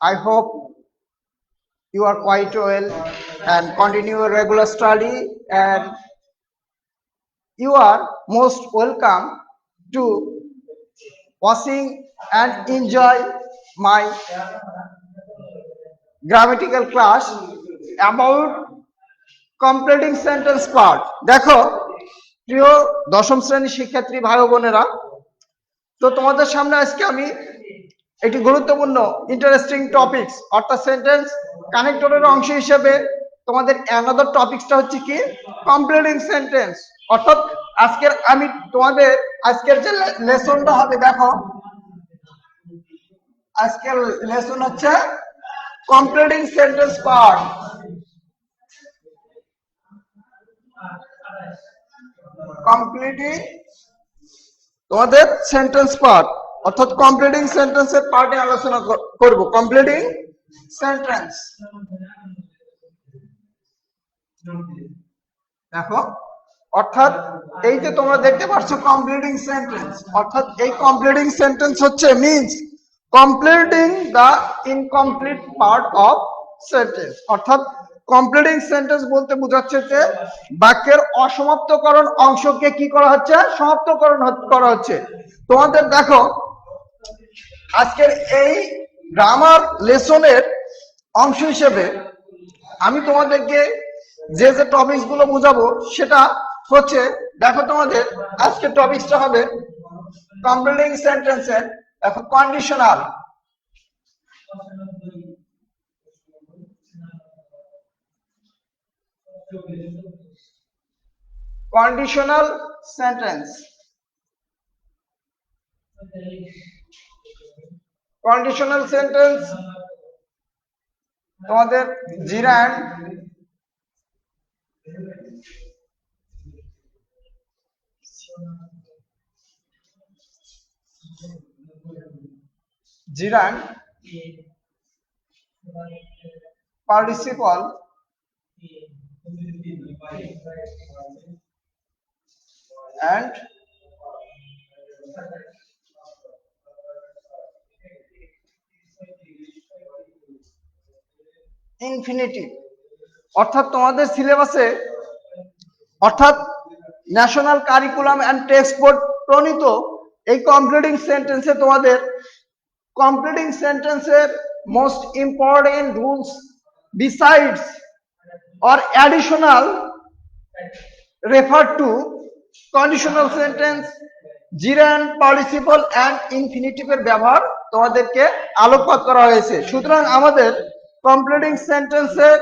I hope you are quite well and continue your regular study and you are most welcome to watching and enjoy my grammatical class about completing sentence part দেখো প্রিয় দশম শ্রেণির শিক্ষার্থী ভাই বোনেরা তো তোমাদের সামনে আজকে আমি একটি গুরুত্বপূর্ণ ইন্টারেস্টিং টপিকস অর্থাৎ সেন্টেন্স কানেক্টরের অংশ হিসেবে তোমাদের অ্যানাদার টপিকসটা হচ্ছে কি? কমপ্লিটিং সেন্টেন্স অর্থাৎ আজকের আমি তোমাদের আজকের যে লেসনটা হবে, দেখো। আজকের লেসন হচ্ছে কমপ্লিটিং সেন্টেন্স পার্ট কমপ্লিটিং তোমাদের সেন্টেন্স পার্ট অর্থাৎ কমপ্লিটিং সেন্টেন্সের পার্টে আলোচনা করব। কমপ্লিটিং সেন্টেন্স দেখো, অর্থাৎ এই যে তোমরা দেখতে পাচ্ছ কমপ্লিটিং সেন্টেন্স অর্থাৎ এই কমপ্লিটিং সেন্টেন্স হচ্ছে means completing the incomplete part of sentence অর্থাৎ কমপ্লিটিং সেন্টেন্স বলতে বোঝাচ্ছে যে বাক্যের অসমাপ্তকরণ অংশকে কি করা হচ্ছে? সমাপ্তকরণ করা হচ্ছে। তোমাদের দেখো আজকের এই গ্রামার লেসনের অংশ হিসেবে আমি তোমাদেরকে যে যে টপিকসগুলো বোঝাবো, সেটা হচ্ছে, দেখো তোমাদের আজকের টপিকসটা হবে কমপ্লিটিং সেন্টেন্সের দেখো conditional conditional sentence conditional sentence তোমাদের gerund gerund participle and infinitive অর্থাৎ তোমাদের সিলেবাসে অর্থাৎ national curriculum and text board প্রণীত এই কমপ্লিটিং সেন্টেন্সে তোমাদের কমপ্লিটিং সেন্টেন্সের most important rules besides or additional refer to conditional sentence gerund participle and ইনফিনিটিভের ব্যবহার তোমাদেরকে আলোকপাত করা হয়েছে। সুতরাং আমাদের কমপ্লিটিং সেন্টেন্সের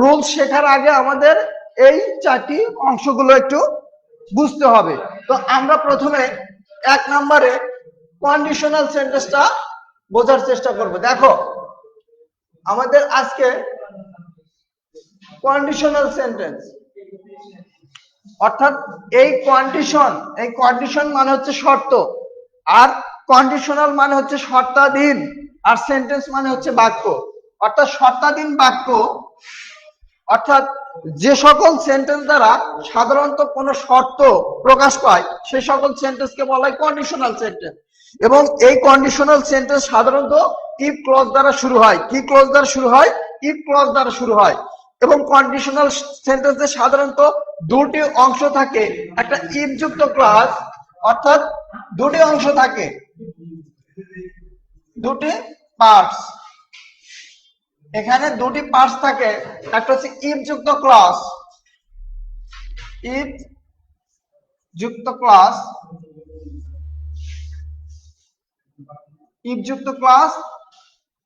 রুল শেখার আগে আমাদের এই চারটি অংশগুলো একটু বুঝতে হবে। তো আমরা প্রথমে এক নম্বরে কন্ডিশনাল সেন্টেন্সটা বোঝার চেষ্টা করব। দেখো, আমাদের আজকে কন্ডিশনাল সেন্টেন্স অর্থাৎ এই কন্ডিশন এই কন্ডিশন মানে হচ্ছে শর্ত, আর কন্ডিশনাল মানে হচ্ছে শর্তাধীন, আর সেন্টেন্স মানে হচ্ছে বাক্য। অর্থাৎ শর্তাধীন বাক্য, অর্থাৎ যে সকল সেন্টেন্স দ্বারা সাধারণত কোনো শর্ত প্রকাশ পায় সেই সকল সেন্টেন্সকে বলা হয় কন্ডিশনাল সেন্টেন্স এবং এই কন্ডিশনাল সেন্টেন্স সাধারণত ইফ ক্লজ দ্বারা শুরু হয়। কি ক্লজ দ্বারা শুরু হয়? ইফ ক্লজ দ্বারা শুরু হয়। এবং কন্ডিশনাল সেন্টেন্সে সাধারণত দুটি অংশ থাকে। একটা ইফ যুক্ত ক্লাস অর্থাৎ দুটি অংশ থাকে। দুটি পার্টস এখানে দুটি পার্টস থাকে। একটা হচ্ছে ইফ যুক্ত ক্লাস ইফ যুক্ত ক্লাস ইফ যুক্ত ক্লাস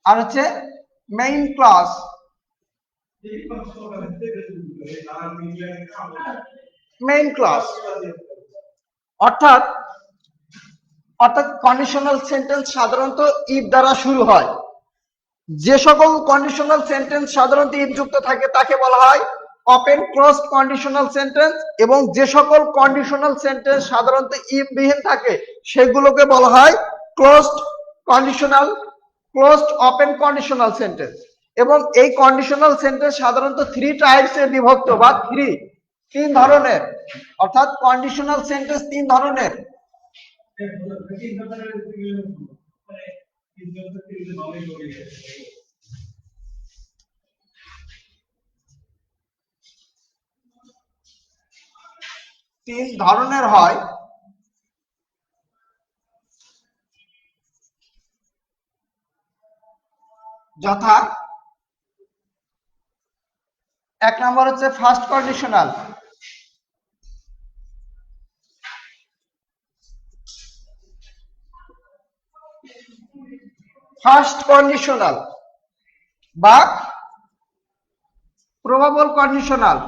আর হচ্ছে মেইন ক্লাস মেইন ক্লাস অর্থাৎ অর্থাৎ কন্ডিশনাল সেন্টেন্স সাধারণত ইফ দ্বারা শুরু হয়। যে সকল কন্ডিশনাল সেন্টেন্স সাধারণত ইফ যুক্ত থাকে, তাকে বলা হয় ওপেন ক্লোজড কন্ডিশনাল সেন্টেন্স এবং যে সকল কন্ডিশনাল সেন্টেন্স সাধারণত ইফ বিহীন থাকে, সেগুলোকে বলা হয় closed conditional closed open conditional sentence এবং এই কন্ডিশনাল সেন্টেন্স সাধারণত থ্রি টাইপস এ বিভক্ত বা থ্রি তিন ধরনের, অর্থাৎ কন্ডিশনাল সেন্টেন্স তিন ধরনের। in terms of his knowledge orientation. তিন ধরনের হয় যথা এক নম্বর হচ্ছে ফার্স্ট কন্ডিশনাল ফার্স্ট কন্ডিশনাল বা probable conditional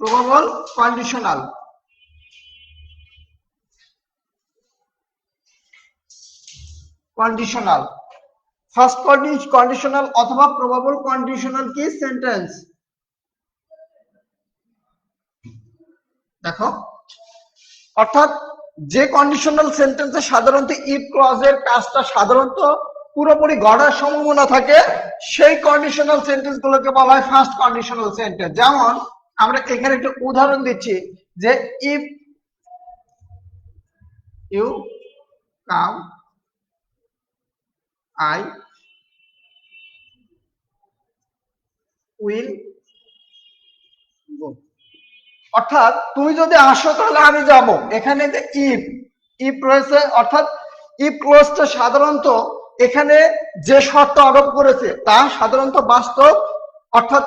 probable conditional conditional first conditional অথবা প্রবাবল কন্ডিশনাল কি? সেন্টেন্স দেখো। অর্থাৎ যে কন্ডিশনাল সেন্টেন্সে সাধারণত ইফ ক্লজের কাজটা সাধারণত পুরোপুরি গড়ার সম্ভাবনা থাকে, সেই কন্ডিশনাল সেন্টেন্স গুলোকে বলা হয় ফার্স্ট কন্ডিশনাল সেন্টেন্স যেমন আমরা এখানে একটা উদাহরণ দিচ্ছি যে if you come I will অর্থাৎ তুমি যদি আসো তাহলে আমি যাব। এখানে যে ইফ ইফ রয়েছে, অর্থাৎ ইফ ক্লোজটা সাধারণত এখানে যে শর্ত আরোপ করেছে, তা সাধারণত বাস্তব, অর্থাৎ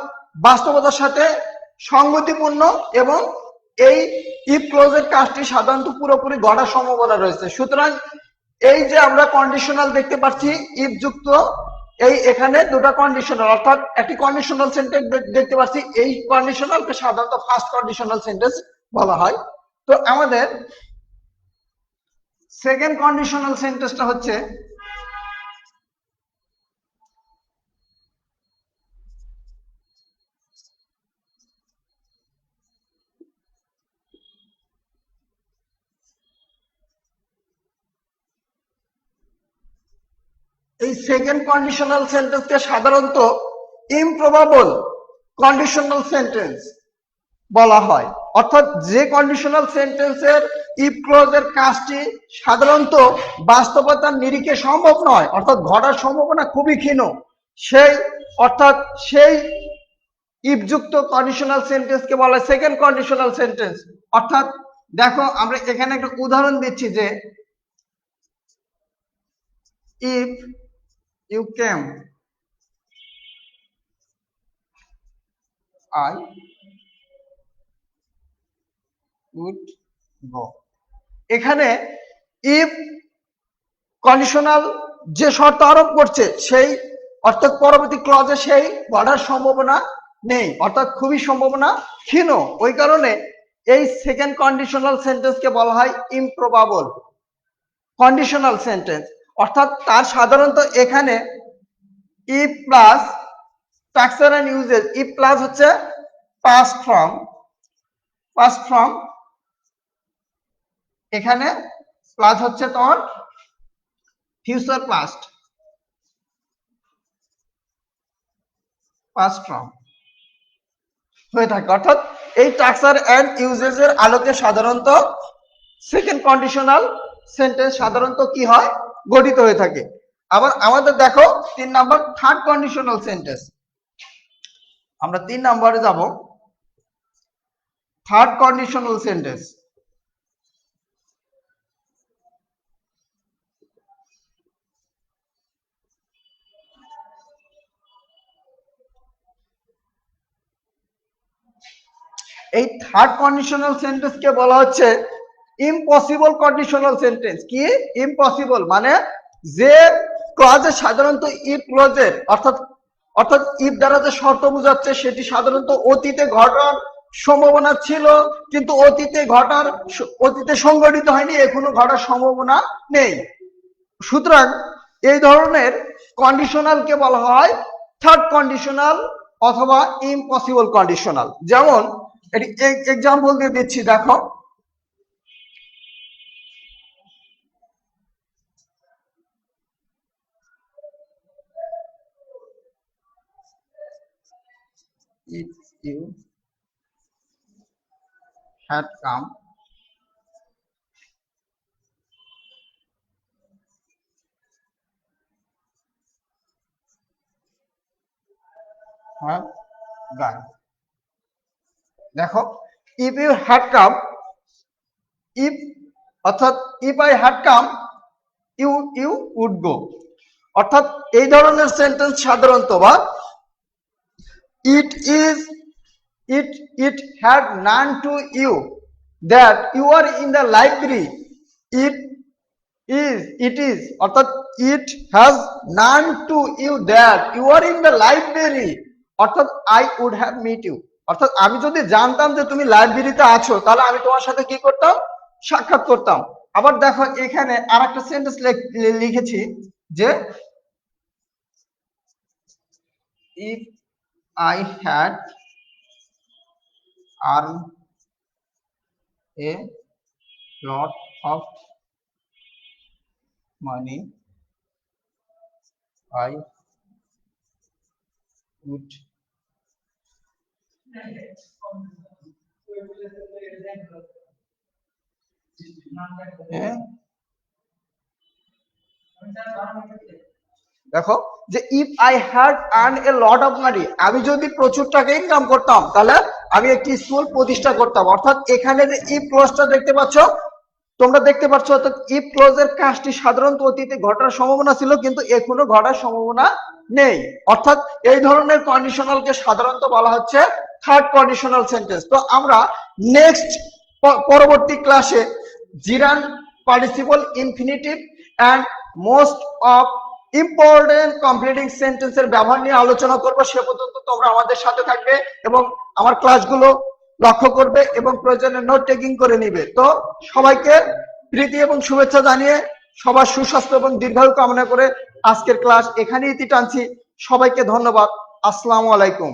বাস্তবতার সাথে সংগতিপূর্ণ এবং এই ইফ ক্লোজের কাজটি সাধারণত পুরোপুরি গড়ার সম্ভাবনা রয়েছে। সুতরাং এই যে আমরা কন্ডিশনাল দেখতে পাচ্ছি ইফ যুক্ত এই এখানে দুটা কন্ডিশনাল অর্থাৎ একটি কন্ডিশনাল সেন্টেন্স দেখতে পাচ্ছি। এই কন্ডিশনালকে সাধারণত ফার্স্ট কন্ডিশনাল সেন্টেন্স বলা হয়। তো আমাদের সেকেন্ড কন্ডিশনাল সেন্টেন্সটা হচ্ছে এই সেকেন্ড কন্ডিশনাল সেন্টেন্সকে সাধারণত ইমপ্রবাবল কন্ডিশনাল সেন্টেন্স বলা হয়। অর্থাৎ যে কন্ডিশনাল সেন্টেন্সের ইফ ক্লোজের কাজটি সাধারণত বাস্তবতার নিরিখে সম্ভব নয়, অর্থাৎ ঘটার সম্ভাবনা খুবই ক্ষীণ। সেই, অর্থাৎ সেই ইফযুক্ত কন্ডিশনাল সেন্টেন্সকে বলা হয় সেকেন্ড কন্ডিশনাল সেন্টেন্স অর্থাৎ দেখো, আমরা এখানে একটা উদাহরণ দিচ্ছি যে if you came I would go. এখানে if কন্ডিশনাল যে শর্ত আরোপ করছে, সেই অর্থাৎ পরবর্তী ক্লজে সেই বাড়ার সম্ভাবনা নেই, অর্থাৎ খুবই সম্ভাবনা ক্ষীণ। ওই কারণে এই সেকেন্ড কন্ডিশনাল সেন্টেন্সকে বলা হয় ইমপ্রবাবল কন্ডিশনাল সেন্টেন্স অর্থাৎ তার সাধারণত এখানে E plus structure and uses E plus হচ্ছে পাস ফ্রম পাস ফ্রম এখানে প্লাস হচ্ছে তোমার ফিউচার পাস্ট পাস ফ্রম হয়ে থাকে। অর্থাৎ এই স্ট্রাকচার এন্ড ইউজেস এর আলোকে সাধারণত সেকেন্ড কন্ডিশনাল সেন্টেন্স সাধারণত কি হয়? গঠিত হয়ে থাকে। আবার আমাদের দেখো, তিন নাম্বার থার্ড কন্ডিশনাল সেন্টেন্স আমরা তিন নাম্বারে যাব। থার্ড কন্ডিশনাল সেন্টেন্স এই থার্ড কন্ডিশনাল সেন্টেন্স কে বলা হচ্ছে ইম্পসিবল কন্ডিশনাল সেন্টেন্স কি? ইম্পসিবল মানে যে ক্লজে সাধারণত ইফ ক্লজের অর্থাৎ অর্থাৎ ইফ দ্বারা যে শর্ত বোঝাচ্ছে, সেটি সাধারণত অতীতে ঘটার সম্ভাবনা ছিল, কিন্তু অতীতে ঘটার অতীতে সংগঠিত হয়নি, এখনও ঘটার সম্ভাবনা নেই। সুতরাং এই ধরনের কন্ডিশনালকে বলা হয় থার্ড কন্ডিশনাল অথবা ইম্পসিবল কন্ডিশনাল যেমন, এটি এক্সাম্পল দিয়ে দিচ্ছি, দেখো। If you had come. Have gone দেখো if you had come if অর্থাৎ if I had come you you would go অর্থাৎ এই ধরনের সেন্টেন্স সাধারণত বা it is it it had none to you that you are in the library it is it is অর্থাৎ it has none to you that you are in the library অর্থাৎ I would have meet you অর্থাৎ আমি যদি জানতাম যে তুমি লাইব্রেরিতে আছো তাহলে আমি তোমার সাথে কি করতাম সাক্ষাৎ করতাম আবার দেখো এখানে আর একটা সেন্টেন্স লিখেছি যে if I had earn a lot of money, I would eh, দেখো যে if I had earn a lot of money আমি যদি প্রচুর টাকা ইনকাম করতাম, তাহলে আমি একটি স্কুল প্রতিষ্ঠা করতাম। অর্থাৎ এখানে যে ইফ ক্লোজটা দেখতে পাচ্ছ, তোমরা দেখতে পাচ্ছ অর্থাৎ ইফ ক্লোজের কাজটি সাধারণত অতীতে ঘটার সম্ভাবনা ছিল, কিন্তু এখনও ঘটার সম্ভাবনা নেই। অর্থাৎ এই ধরনের কন্ডিশনালকে সাধারণত বলা হচ্ছে থার্ড কন্ডিশনাল সেন্টেন্স তো আমরা নেক্সট পরবর্তী ক্লাসে gerund participle infinitive and most of important completing সেন্টেন্সের ব্যবহার নিয়ে আলোচনা করব, সে পর্যন্ত তোমরা আমাদের সাথে থাকবে এবং আমার ক্লাসগুলো লক্ষ্য করবে এবং প্রয়োজনে নোট টেকিং করে নিবে। তো সবাইকে প্রীতি এবং শুভেচ্ছা জানিয়ে সবার সুস্বাস্থ্য এবং দীর্ঘায়ু কামনা করে আজকের ক্লাস এখানেই টানছি। সবাইকে ধন্যবাদ। আসসালামু আলাইকুম।